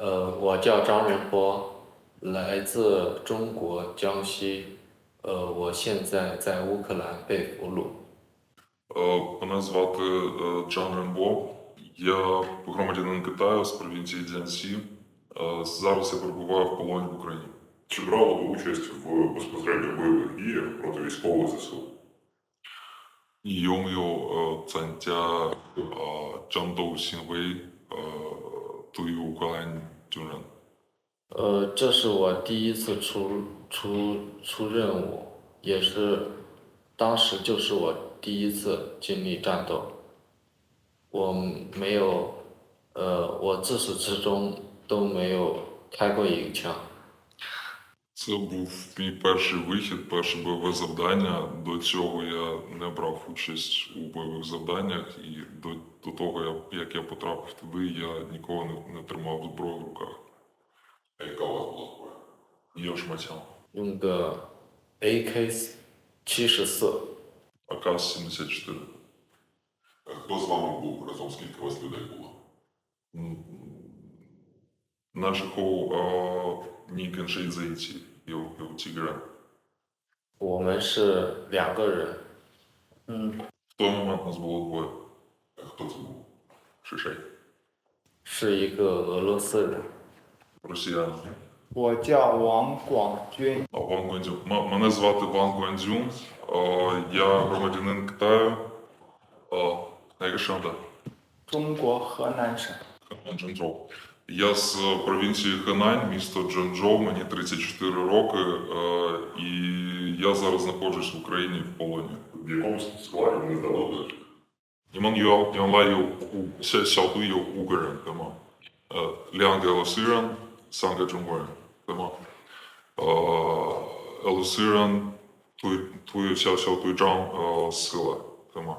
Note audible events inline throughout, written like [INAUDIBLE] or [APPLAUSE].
呃，我叫张仁波，来自中国江西。呃，我现在在乌克兰被俘虏。 Е, Мене звати е, Джан Рембо. Я громадянин Китаю з провінції Дзянсі. Е, Зараз я перебуваю в полоні в Україні. Чи брали ви участь в безпосередньо бойових діях проти військових ЗСУ? 有没有呃 参加呃战斗行为呃对于乌克兰军人？呃，这是我第一次出出出任务，也是当时就是我第一次经历战斗。我没有，呃，我自始至终都没有开过一枪。Це був мій перший вихід, перше бойове завдання. До цього я не брав участь у бойових завданнях, і до до того, як я потрапив туди, я нікого не, не тримав зброю в руках. А яка у вас була зброя? Я шматян. Юнга АК-600. АК-74. Хто з вами був разом? Скільки у вас людей було? Наших Нікен Шейдзейці. ні кіншей зайти, і у тігра. 我们是两个人， В той момент нас було двоє. Е, Хто це був? Шишей. 是一个俄罗斯人。 Росіяни. 我叫王广军， А, Ван Гуандзюн. М- Мене звати Ван Гуандзюн. Е, Я громадянин Китаю. Е, Найгашанда. 中国河南省。 Джанчжоу. Я з провінції Ханань, місто Джанчжоу, мені 34 роки, е, і я зараз знаходжусь в Україні в полоні. В якому складі вони здавали? 你们有原来有五小小队有五个人对吗？呃，两个俄罗斯人，三个中国人对吗？呃，俄罗斯人队队小小队长呃死了对吗？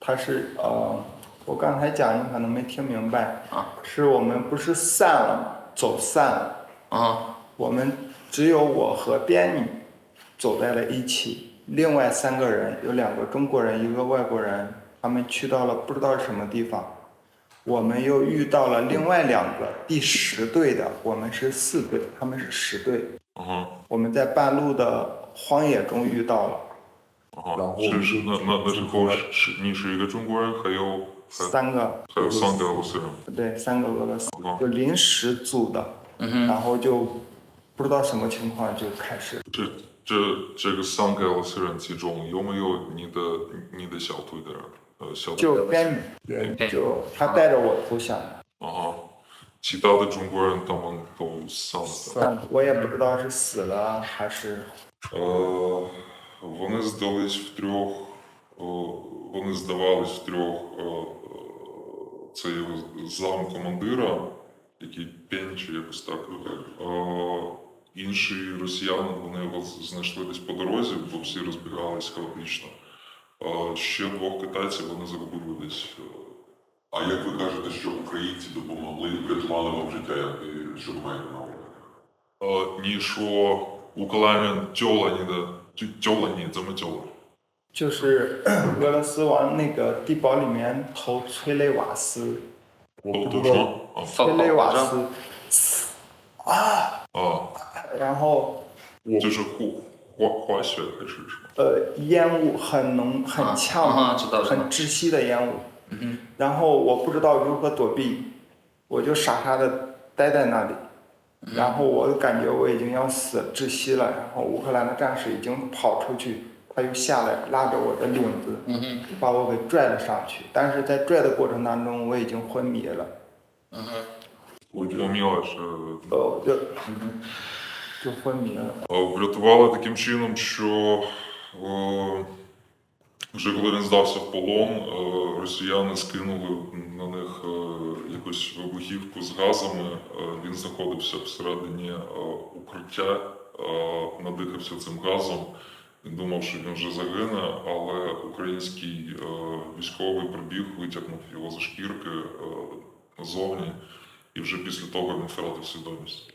他是呃， 我刚才讲你可能没听明白。啊，是我们不是散了吗？走散了，啊，我们只有我和边女走在了一起，另外三个人有两个中国人，一个外国人，他们去到了不知道什么地方。我们又遇到了另外两个第十队的，我们是四队，他们是十队。嗯哼，我们在半路的荒野中遇到了。然后，是是那那那时候是是你是一个中国人，还有还三个还有三个俄罗斯人。不对，三个俄罗斯哦就临时组的，然后就不知道什么情况就开始，这这这个三个俄罗斯人其中有没有你的你的小队的人？呃，小队就边女，就他带着我投降的，啊，其他的中国人他们都散了。算了，我也不知道是死了还是 Е, Вони здались в трьох, е, вони здавались в трьох. е, е, Це його зам командира, який Пень чи якось так. Е, Інші росіяни вони його знайшли десь по дорозі, бо всі розбігалися хаотично. Ще двох китайців вони загубили десь. А як ви кажете, що українці допомогли, врятували вам життя, і що ви маєте на увазі? Ні, що Укламен тьола ні да. Тьола ні, це ми тьола. 就是 [CLEARS THROAT] 俄罗斯往那个地堡里面投催泪瓦斯。我不知道。催泪瓦斯。啊！然后我就是护滑滑雪还是什么？呃烟雾很浓很呛很窒息的烟雾。然后我不知道如何躲避我就傻傻的待在那里。然后我就感觉我已经要死窒息了然后乌克兰的战士已经跑出去他又下来拉着我的领子，把我给拽了上去。但是在拽的过程当中，我已经昏迷了， Поміла, що [LAUGHS] 呃，我就就昏迷了。 е, врятували таким чином, що е, вже коли він здався в полон, е, росіяни скинули на них е, якусь вибухівку з газами. Е, Він знаходився всередині е, укриття, е, надихався цим газом. Думав, що він вже загине, але український е, військовий прибіг, витягнув його за шкірки е, назовні, і вже після того він втратив свідомість.